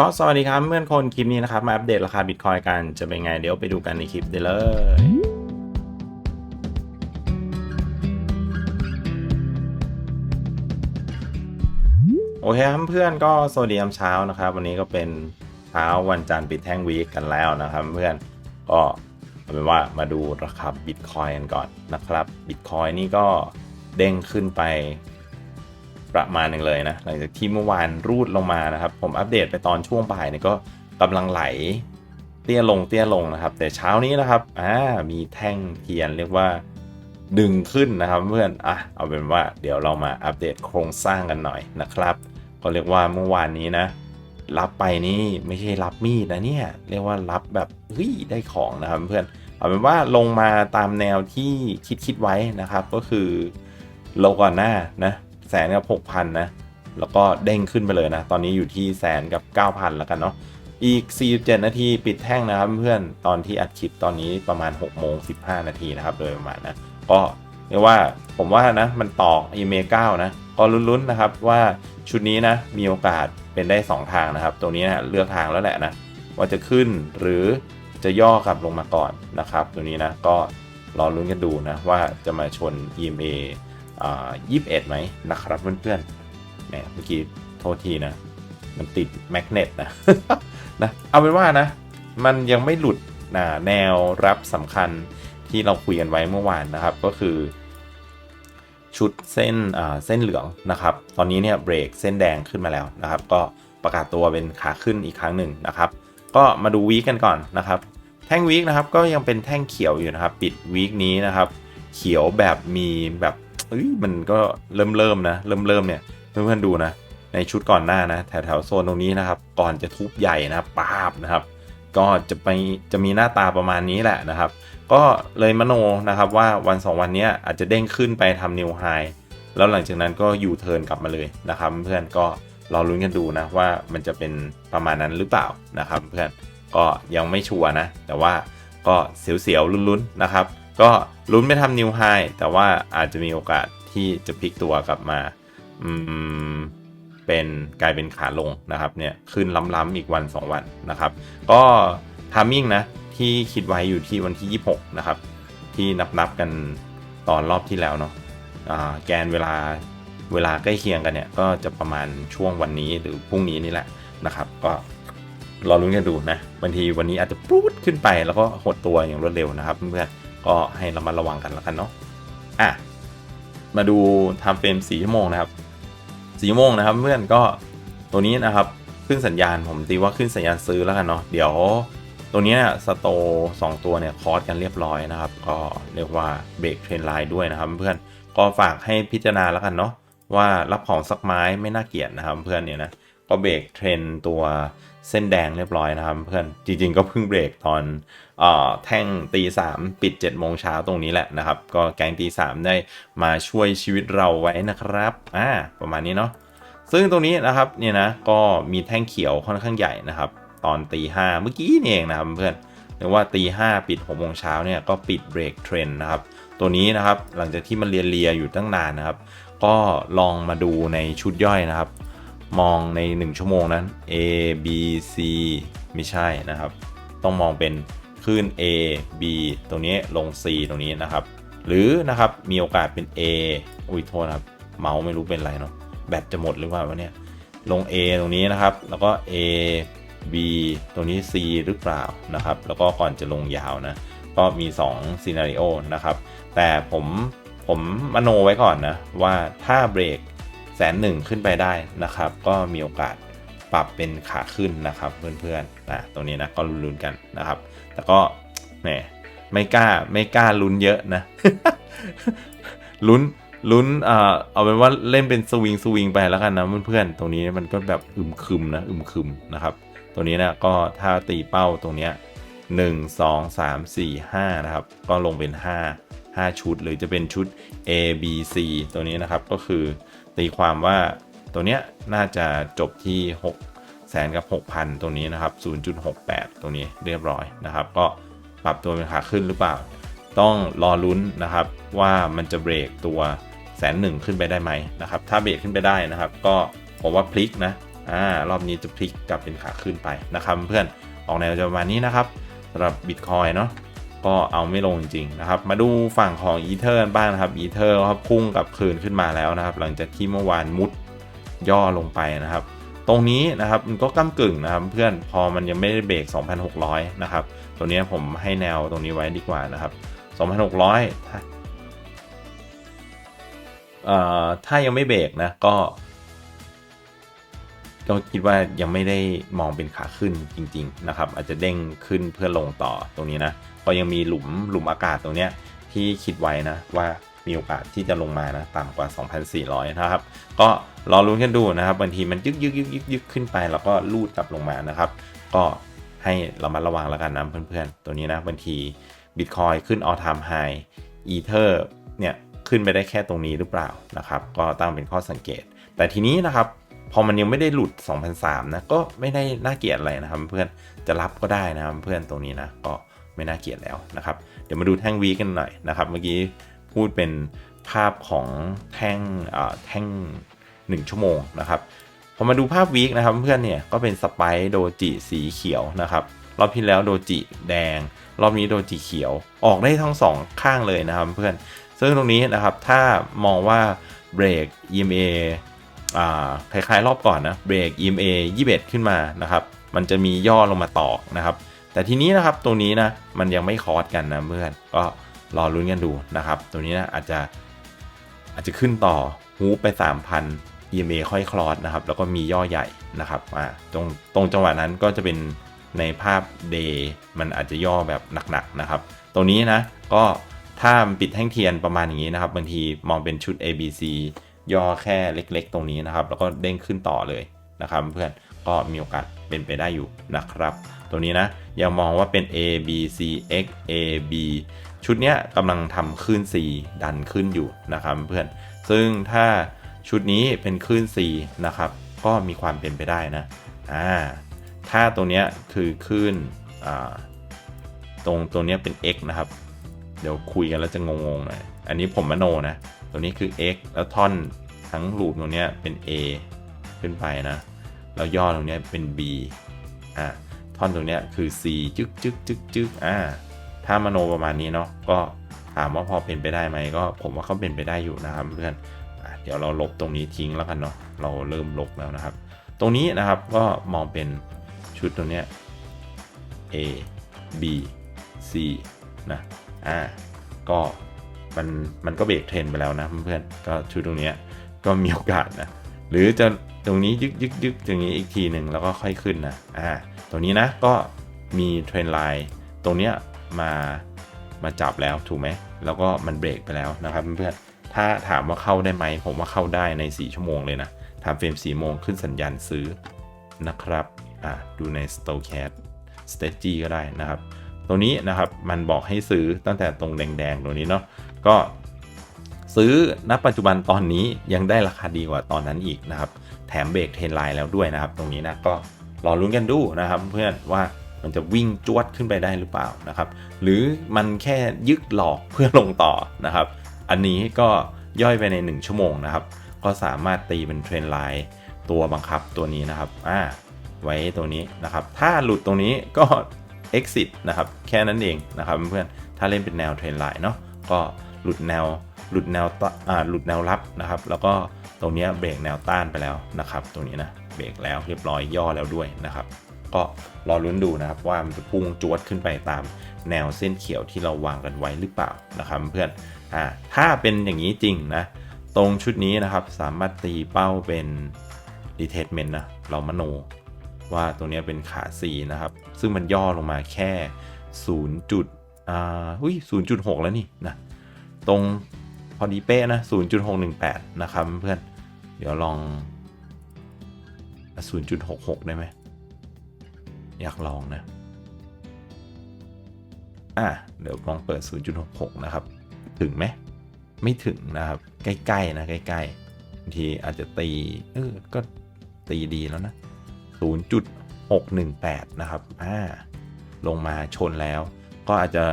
ก็สวัสดีครับเพื่อนคนคลิปนี้นะครับ มาอัปเดตราคาบิตคอยกันจะเป็นไงเดี๋ยวไปดูกันในคลิปเดี๋ยวเลยโอเคครับเพื่อนก็สวัสดียามเช้านะครับ วันนี้ก็เป็นเช้าวันจันทร์ปิดแท่งวีคกันแล้วนะครับเพื่อนก็เอาเป็นว่ามาดูราคาบิตคอยกันก่อนนะครับบิตคอยนี่ก็เด้งขึ้นไป ประมาณหนึ่งเลยนะหลังจากที่เมื่อวานรูดลงมานะครับ ผมอัปเดตไปตอนช่วงบ่ายเนี่ยก็กำลังไหลเตี้ยลงเตี้ยลงนะครับ แต่เช้านี้นะครับอ่ามีแท่งเทียนเรียกว่าดึงขึ้นนะครับเพื่อนอะเอาเป็นว่าเดี๋ยวเรามาอัปเดตโครงสร้างกันหน่อยนะครับก็เรียกว่าเมื่อวานนี้นะ รับไปนี่ไม่ใช่รับมีดนะเนี่ยเรียกว่ารับแบบเฮ้ยได้ของนะครับเพื่อนเอาเป็นว่าลงมาตามแนวที่คิดคิดไว้นะครับ ก็คือโลก่อนหน้านะ แสนกับหกพันนะ แล้วก็เด้งขึ้นไปเลยนะ ตอนนี้อยู่ที่แสนกับ9,000แล้วกันเนาะ อีก 47 นาทีปิดแท่งนะครับเพื่อน ตอนที่อัดคลิปตอนนี้ประมาณ6โมง15 นาทีนะครับโดยประมาณนะ ก็เรียกว่าผมว่านะมันต่อ e m a 9นะ ก็ลุ้นๆนะครับว่าชุดนี้นะมีโอกาสเป็นได้ 2 ทางนะครับ ตัวนี้นะเลือกทางแล้วแหละนะว่าจะขึ้นหรือจะย่อกลับลงมาก่อนนะครับ ตัวนี้นะก็รอลุ้นกันดูนะว่าจะมาชน EMA อ่า21ไหมนะครับเพื่อนๆแหมเมื่อกี้โทษทีนะ มันติดแมกเนตนะนะ เอาเป็นว่านะ มันยังไม่หลุดนะแนวรับสำคัญที่เราคุยกันไว้เมื่อวานนะครับ ก็คือ ชุดเส้นเส้นเหลืองนะครับ ตอนนี้เนี่ยเบรกเส้นแดงขึ้นมาแล้วนะครับ ก็ประกาศตัวเป็นขาขึ้นอีกครั้งหนึ่งนะครับ ก็มาดูวีคกันก่อนนะครับ แท่งวีคนะครับก็ยังเป็นแท่งเขียวอยู่นะครับ ปิดวีคนี้นะครับ เขียวแบบมีแบบ เอ้ยมันก็เริ่มเริ่มนะเริ่มเริ่มเนี่ยเพื่อนๆดูนะ ในชุดก่อนหน้านะแถวแถวโซนตรงนี้นะครับ ก่อนจะทุบใหญ่นะครับปาบนะครับ ก็จะไปจะมีหน้าตาประมาณนี้แหละนะครับ ก็เลยมโนนะครับว่าวัน 2 วันนี้อาจจะเด้งขึ้นไปทำนิวไฮแล้วหลังจากนั้นก็ยูเทิร์นกลับมาเลยนะครับ เพื่อนก็รอลุ้นกันดูนะว่ามันจะเป็นประมาณนั้นหรือเปล่านะครับ เพื่อนก็ยังไม่ชัวร์นะ แต่ว่าก็เสียวๆลุ้นๆนะครับ ก็ลุ้นไม่ทำนิวไฮแต่ว่าอาจจะมีโอกาสที่จะพลิกตัวกลับมา อืมเป็นกลายเป็นขาลงนะครับเนี่ยขึ้นล้ำๆอีกวัน 2 วันนะครับ ก็ทามมิ่งนะที่คิดไว้อยู่ที่วันที่ 26 นะครับ ที่นับนับๆกันตอนรอบที่แล้วเนาะอ่าแกนเวลาเวลาใกล้เคียงกันเนี่ย ก็จะประมาณช่วงวันนี้หรือพรุ่งนี้นี่แหละนะครับ ก็รอลุ้นกันดูนะบางทีวันนี้อาจจะปุ๊ดขึ้นไปแล้วก็หดตัวอย่างรวดเร็วนะครับเพื่อนๆ ก็ให้ระมัดระวังกันแล้วกันเนาะอะมาดูไทม์เฟรม4ชั่วโมงนะครับ4ชั่วโมงนะครับเพื่อนก็ตัวนี้นะครับขึ้นสัญญาณผมตีว่าขึ้นสัญญาณซื้อแล้วกันเนาะเดี๋ยวตัวนี้เนี่ยสโตสองตัวเนี่ยคอร์สกันเรียบร้อยนะครับ ก็เรียกว่าเบรกเทรนไลน์ด้วยนะครับ เพื่อนก็ฝากให้พิจารณาแล้วกันเนาะว่ารับของสักไม้ไม่น่าเกลียดนะครับ เพื่อนเนี่ยนะ ก็เบรกเทรนตัวเส้นแดงเรียบร้อยนะครับเพื่อนจริง ๆ ก็เพิ่งเบรกตอนเอ่อแท่งตีสามปิด7จ็ดโมงเช้าตรงนี้แหละนะครับ ก็แกงตีสามได้มาช่วยชีวิตเราไว้นะครับอ่าประมาณนี้เนาะซึ่งตรงนี้นะครับเนี่ยนะก็มีแท่งเขียวค่อนข้างใหญ่นะครับ ตอนตีห้าเมื่อกี้นี่เองนะครับเพื่อนเรียกว่าตีห้าปิดหกโมงเช้าเนี่ยก็ปิดเบรกเทรนนะครับตัวนี้นะครับหลังจากที่มันเรียนเรียอยู่ตั้งนานนะครับ ก็ลองมาดูในชุดย่อยนะครับ มองใน 1 ชั่วโมงนั้น A B C ไม่ใช่นะครับ ต้องมองเป็นคลื่น A B ตรงนี้ลง C ตรงนี้นะครับ หรือนะครับมีโอกาสเป็น A อุ้ยโทษครับ เมาส์ไม่รู้เป็นไรเนาะแบตจะหมดหรือเปล่าวะเนี่ยลง A ตรงนี้นะครับ แล้วก็ A B ตรงนี้ C หรือเปล่านะครับ แล้วก็ก่อนจะลงยาวนะ ก็มี2ซีนารีโอนะครับ แต่ผมผมมโนไว้ก่อนนะ ว่าถ้าเบรก นหนึ่งขึ้นไปได้นะครับ ก็มีโอกาสปรับเป็นขาขึ้นนะครับเพื่อนๆนะตรงนี้นะก็ลุ้นๆกันนะครับแต่ก็แหมไม่กล้าไม่กล้าลุ้นเยอะนะลุ้นลุ้นเอ่อเอาเป็นว่าเล่นเป็นสวิงสวิงไปแล้วกันนะเพื่อนๆตรงนี้มันก็แบบอึมครึมนะอึมครึมนะครับตัวนี้นะก็ถ้าตีเป้าตรงเนี้ยหนึ่งสองสามสี่ห้านะครับ ก็ลงเป็นห้าห้าชุดหรือจะเป็นชุด A B C ตัวนี้นะครับก็คือ ตีความว่าตัวเนี้ยน่าจะจบที่ 6 แสนกับ 6,000ตรงนี้นะครับ 0.68ตรงนี้เรียบร้อยนะครับ ก็ปรับตัวเป็นขาขึ้นหรือเปล่า ต้องรอลุ้นนะครับว่ามันจะเบรกตัวแสนหนึ่งขึ้นไปได้ไหมนะครับ ถ้าเบรกขึ้นไปได้นะครับ ก็ผมว่าพลิกนะอ่ารอบนี้จะพลิกกลับเป็นขาขึ้นไปนะครับ เพื่อนออกแนวจะประมาณนี้นะครับสำหรับบิตคอยเนาะ ก็เอาไม่ลงจริงๆนะครับ มาดูฝั่งของอีเทอร์บ้างนะครับอีเทอร์ครับพุ่งกลับคืนขึ้นมาแล้วนะครับ หลังจากที่เมื่อวานมุดย่อลงไปนะครับ ตรงนี้นะครับมันก็ก้ากึ่งนะครับเพื่อนพอมันยังไม่ได้เบรก 2,600 นะครับ ตัวนี้ผมให้แนวตรงนี้ไว้ดีกว่านะครับ 2,600 ถ้าถ้ายังไม่เบรกนะก็ ก็คิดว่ายังไม่ได้มองเป็นขาขึ้นจริง ๆ นะครับ อาจจะเด้งขึ้นเพื่อลงต่อตรงนี้นะก็ยังมีหลุมหลุมอากาศตรงเนี้ยที่คิดไว้นะว่ามีโอกาสที่จะลงมานะต่ำกว่า 2,400 นะครับ ก็รอรุ้นกันดูนะครับบางทีมันยึกยึกยึกยึกยึกขึ้นไป แล้วก็ลูดกลับลงมานะครับ ก็ให้เรามาระวังแล้วกันนะเพื่อนๆ ตัวนี้นะบางทีบิตคอยขึ้น all time high อีเทอร์เนี่ยขึ้นไปได้แค่ตรงนี้หรือเปล่านะครับ ก็ตั้งเป็นข้อสังเกต แต่ทีนี้นะครับ พอมันยังไม่ได้หลุด 2003 นะ ก็ไม่ได้น่าเกลียดอะไรนะครับเพื่อนจะรับก็ได้นะครับเพื่อนตรงนี้นะก็ไม่น่าเกลียดแล้วนะครับ เดี๋ยวมาดูแท่งวีกันหน่อยนะครับ เมื่อกี้พูดเป็นภาพของแท่งแท่ง 1 ชั่วโมงนะครับพอมาดูภาพวีคนะครับเพื่อนเนี่ยก็เป็นสไปโดจิสีเขียวนะครับรอบที่แล้วโดจิแดง รอบนี้โดจิเขียวออกได้ทั้งสองข้างเลยนะครับเพื่อนซึ่งตรงนี้นะครับถ้ามองว่าเบรก EMA คล้ายๆ รอบก่อนนะเบรก EMA 21 ขึ้นมานะครับมันจะมีย่อลงมาต่อนะครับ แต่ทีนี้นะครับตรงนี้นะมันยังไม่คอร์สกันนะเพื่อนก็รอลุ้นกันดูนะครับ ตัวนี้นะอาจจะอาจจะขึ้นต่อฮูไป 3,000 EMA ค่อยคลอสนะครับแล้วก็มีย่อใหญ่นะครับอ่าตรงตรงจังหวะนั้นก็จะเป็นในภาพ day มันอาจจะย่อแบบหนักๆนะครับ ตรงนี้นะก็ถ้าปิดแท่งเทียนประมาณอย่างนี้นะครับ บางทีมองเป็นชุด ABC ย่อแค่เล็กๆ ตรงนี้นะครับ แล้วก็เด้งขึ้นต่อเลยนะครับ เพื่อนก็มีโอกาสเป็นไปได้อยู่นะครับ ตัวนี้นะยังมองว่าเป็น A B C X A B ชุดนี้กำลังทำขึ้น C ดันขึ้นอยู่นะครับเพื่อน ซึ่งถ้าชุดนี้เป็นขึ้น C นะครับ ก็มีความเป็นไปได้นะอ่าถ้าตัวนี้คือขึ้นอ่าตรงตัวนี้เป็น X นะครับ เดี๋ยวคุยกันแล้วจะงงๆหน่อย อันนี้ผมมโนนะ ตัวนี้คือ x แล้วท่อนทั้งรูปตรงนี้เป็น a ขึ้นไปนะ แล้วย่อตรงนี้เป็น b อ่าท่อนตรงนี้คือ c จึ๊กจึ๊กจึ๊กจึ๊กอ่าถ้ามโนประมาณนี้เนาะก็ถามว่าพอเป็นไปได้ไหมก็ผมว่าเขาเป็นไปได้อยู่นะครับเพื่อนอเดี๋ยวเราลบตรงนี้ทิ้งแล้วกันเนาะเราเริ่มลบแล้วนะครับ ตรงนี้นะครับก็มองเป็นชุดตัวเนี้ย a b c นะอ่าก็ มันมันก็เบรกเทรนไปแล้วนะเพื่อนๆก็ชุดตรงนี้ก็มีโอกาสนะหรือจะตรงนี้ยึกยึกยึกอย่างนี้อีกทีหนึ่งแล้วก็ค่อยขึ้นนะอ่าตรงนี้นะก็มีเทรนไลน์ตรงเนี้ยมามาจับแล้วถูกไหมแล้วก็มันเบรกไปแล้วนะครับเพื่อนๆถ้าถามว่าเข้าได้ไหมผมว่าเข้าได้ใน 4 ชั่วโมงเลยนะทำเฟรม4โมงขึ้นสัญญาณซื้อนะครับอ่าดูใน s t o c a s s t a t e ก็ได้นะครับ ตัวนี้นะครับมันบอกให้ซื้อตั้งแต่ตรงแดงๆตรงนี้เนาะ ก็ซื้อณปัจจุบันตอนนี้ยังได้ราคาดีกว่าตอนนั้นอีกนะครับ แถมเบรกเทรนไลน์แล้วด้วยนะครับ ตรงนี้นะก็รอลุ้นกันดูนะครับ เพื่อนว่ามันจะวิ่งจวดขึ้นไปได้หรือเปล่านะครับ หรือมันแค่ยึกหลอกเพื่อลงต่อนะครับ อันนี้ก็ย่อยไปใน 1 ชั่วโมงนะครับ ก็สามารถตีเป็นเทรนไลน์ตัวบังคับตัวนี้นะครับอ่าไว้ตัวนี้นะครับ ถ้าหลุดตรงนี้ก็ exit นะครับ แค่นั้นเองนะครับเพื่อนถ้าเล่นเป็นแนวเทรนไลน์เนาะก็ หลุดแนวหลุดแนวอ่าหลุดแนวรับนะครับ แล้วก็ตรงนี้เบรกแนวต้านไปแล้วนะครับ ตรงนี้นะเบรกแล้วเรียบร้อยย่อแล้วด้วยนะครับ ก็รอลุ้นดูนะครับว่ามันจะพุ่งจวดขึ้นไปตามแนวเส้นเขียวที่เราวางกันไว้หรือเปล่านะครับเพื่อนอ่าถ้าเป็นอย่างนี้จริงนะตรงชุดนี้นะครับสามารถตีเป้าเป็น retestment นะเรามโนว่าตรงนี้เป็นขา C นะครับ ซึ่งมันย่อลงมาแค่ 0. จุดอ่าอุ้ย0.6 แล้วนี่นะ ตรงพอดีเป๊ะนะ 0.618 นะครับเพื่อน เดี๋ยวลอง 0.66 ได้ไหม อยากลองนะ อะ เดี๋ยวลองเปิด 0.66 นะครับ ถึงไหม ไม่ถึงนะครับ ใกล้ ๆ นะ ใกล้ๆบางทีอาจจะตี เออ ก็ตีดีแล้วนะ 0.618 นะครับ อ่า ลงมาชนแล้ว ก็อาจจะ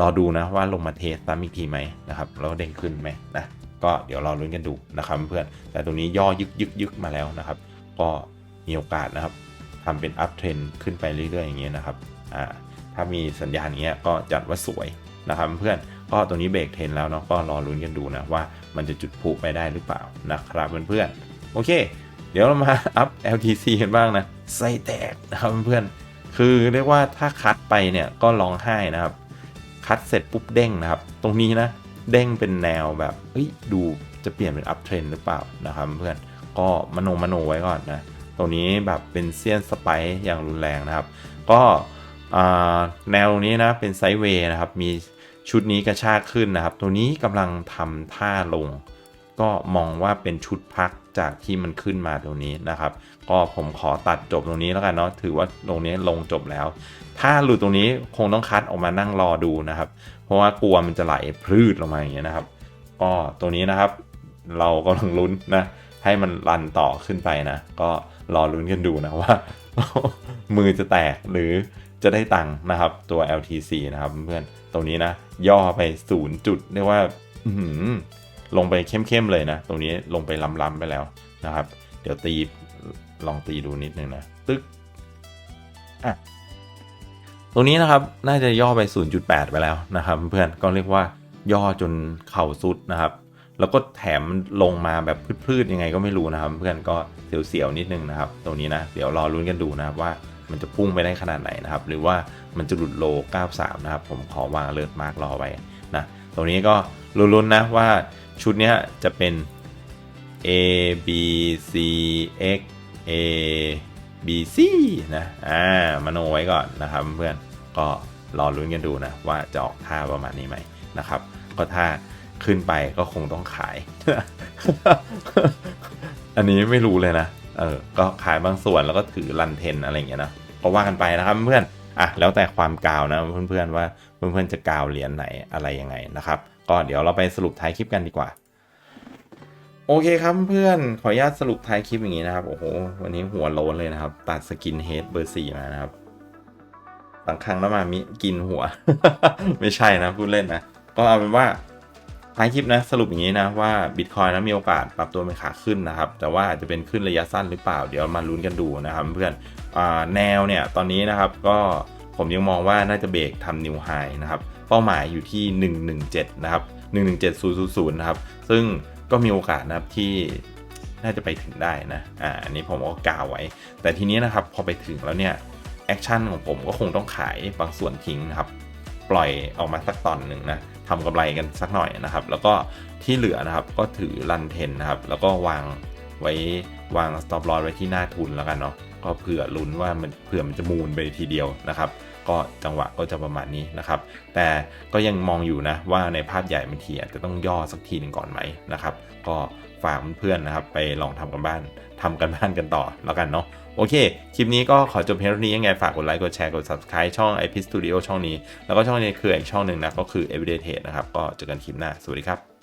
รอดูนะว่าลงมาเทสซ้ำอีกทีไหมนะครับแล้วเด้งขึ้นไหมนะก็เดี๋ยวรอลุ้นกันดูนะครับเพื่อนแต่ตรงนี้ย่อยึกยึกยึกมาแล้วนะครับ ก็มีโอกาสนะครับทำเป็นอัพเทรนขึ้นไปเรื่อยๆอย่างเงี้ยนะครับอ่าถ้ามีสัญญาณอย่างเงี้ยก็จัดว่าสวยนะครับเพื่อนก็ตัวนี้เบรกเทรนแล้วเนาะก็รอลุ้นกันดูนะว่ามันจะจุดพุไปได้หรือเปล่านะครับเพื่อนๆโอเค เดี๋ยวเรามาอัพ LTC กันบ้างนะไส้แตกนะครับเพื่อนๆคือเรียกว่าถ้าคัดไปเนี่ยก็ร้องไห้นะครับ คัดเสร็จปุ๊บเด้งนะครับ ตรงนี้นะ เด้งเป็นแนวแบบเฮ้ยดูจะเปลี่ยนเป็นอัพเทรนหรือเปล่านะครับเพื่อนก็มโนมโนไว้ก่อนนะตรงนี้แบบเป็นเซียนสไปค์อย่างรุนแรงนะครับ ก็แนวตรงนี้นะเป็นไซด์เวย์นะครับ มีชุดนี้กระชากขึ้นนะครับ ตัวนี้กำลังทำท่าลง ก็มองว่าเป็นชุดพัก จากที่มันขึ้นมาตรงนี้นะครับ ก็ผมขอตัดจบตรงนี้แล้วกันเนาะถือว่าตรงนี้ลงจบแล้ว ถ้าหลุดตรงนี้คงต้องคัดออกมานั่งรอดูนะครับ เพราะว่ากลัวมันจะไหลพลืดลงมาอย่างเงี้ยนะครับก็ตรงนี้นะครับ เรากำลังลุ้นนะให้มันรันต่อขึ้นไปนะ ก็รอลุ้นกันดูนะว่า มือจะแตกหรือจะได้ตังค์นะครับ ตัว LTC นะครับเพื่อนตรงนี้นะ ย่อไปศูนย์จุดเรียกว่าอื ลงไปเข้มๆเลยนะ ตรงนี้ลงไปล้ำๆไปแล้วนะครับ เดี๋ยวตีลองตีดูนิดนึงนะ ตึกอะตรงนี้นะครับน่าจะย่อไป 0.8 ไปแล้วนะครับ เพื่อนก็เรียกว่าย่อจนเข่าสุดนะครับ แล้วก็แถมลงมาแบบพืดๆยังไงก็ไม่รู้นะครับ เพื่อนก็เสียวๆนิดนึงนะครับ ตรงนี้นะเดี๋ยวรอลุ้นกันดูนะครับว่ามันจะพุ่งไปได้ขนาดไหนนะครับ หรือว่ามันจะหลุดโล 93 นะครับ ผมขอวางเลิศมาร์กรอไว้นะ ตรงนี้ก็ลุ้นๆนะว่า ชุดนี้จะเป็น A B C X A B C นะอ่ามโนไว้ก่อนนะครับเพื่อนก็รอลุ้นกันดูนะว่าจะออกท่าประมาณนี้ไหมนะครับ ก็ถ้าขึ้นไปก็คงต้องขาย อันนี้ไม่รู้เลยนะ เออ ก็ขายบางส่วนแล้วก็ถือรันเทนอะไรอย่างเงี้ยนะก็ว่ากันไปนะครับเพื่อนอะแล้วแต่ความกาวนะเพื่อนๆว่าเพื่อนๆจะกาวเหรียญไหนอะไรยังไงนะครับ ก็เดี๋ยวเราไปสรุปท้ายคลิปกันดีกว่า โอเคครับเพื่อนขออนุญาตสรุปท้ายคลิปอย่างนี้นะครับ โอ้โห วันนี้หัวโล้นเลยนะครับ ตัดสกินเฮดเบอร์สี่มานะครับบางครั้งแล้วมามิกินหัว ไม่ใช่นะพูดเล่นนะก็เอาเป็นว่าท้ายคลิปนะสรุปอย่างนี้นะว่าบิตคอยนะมีโอกาสปรับตัวเป็นขาขึ้นนะครับ แต่ว่าจะเป็นขึ้นระยะสั้นหรือเปล่า เดี๋ยวมาลุ้นกันดูนะครับเพื่อนอแนวเนี่ยตอนนี้นะครับก็ผมยังมองว่าน่าจะเบรกทำนิวไฮนะครับ เป้าหมายอยู่ที่ 117 นะครับ 117.000 นะครับ ซึ่งก็มีโอกาสนะครับที่น่าจะไปถึงได้นะ อ่า อันนี้ผมก็กล่าวไว้ แต่ทีนี้นะครับพอไปถึงแล้วเนี่ยแอคชั่นของผมก็คงต้องขายบางส่วนทิ้งนะครับ ปล่อยออกมาสักตอนหนึ่งนะทำกำไรกันสักหน่อยนะครับ แล้วก็ที่เหลือนะครับก็ถือรันเทนนะครับ แล้วก็วางไว้วาง stop loss ไว้ที่หน้าทุนแล้วกันเนาะ ก็เผื่อลุ้นว่ามันเผื่อมันจะมูลไปทีเดียวนะครับ ก็จังหวะก็จะประมาณนี้นะครับ แต่ก็ยังมองอยู่นะว่าในภาพใหญ่บางทีอาจจะต้องย่อสักทีหนึ่งก่อนไหมนะครับ ก็ฝากเพื่อนๆนะครับ ไปลองทำกันบ้านทำกันบ้านกันต่อแล้วกันเนาะโอเค คลิปนี้ก็ขอจบเพียงเท่านี้ยังไง ฝากกดไลค์กดแชร์กด subscribe ช่อง IP Studio ช่องนี้ แล้วก็ช่องนี้คืออีกช่องหนึ่งนะ ก็คือ Everyday Trade นะครับ ก็เจอกันคลิปหน้า สวัสดีครับ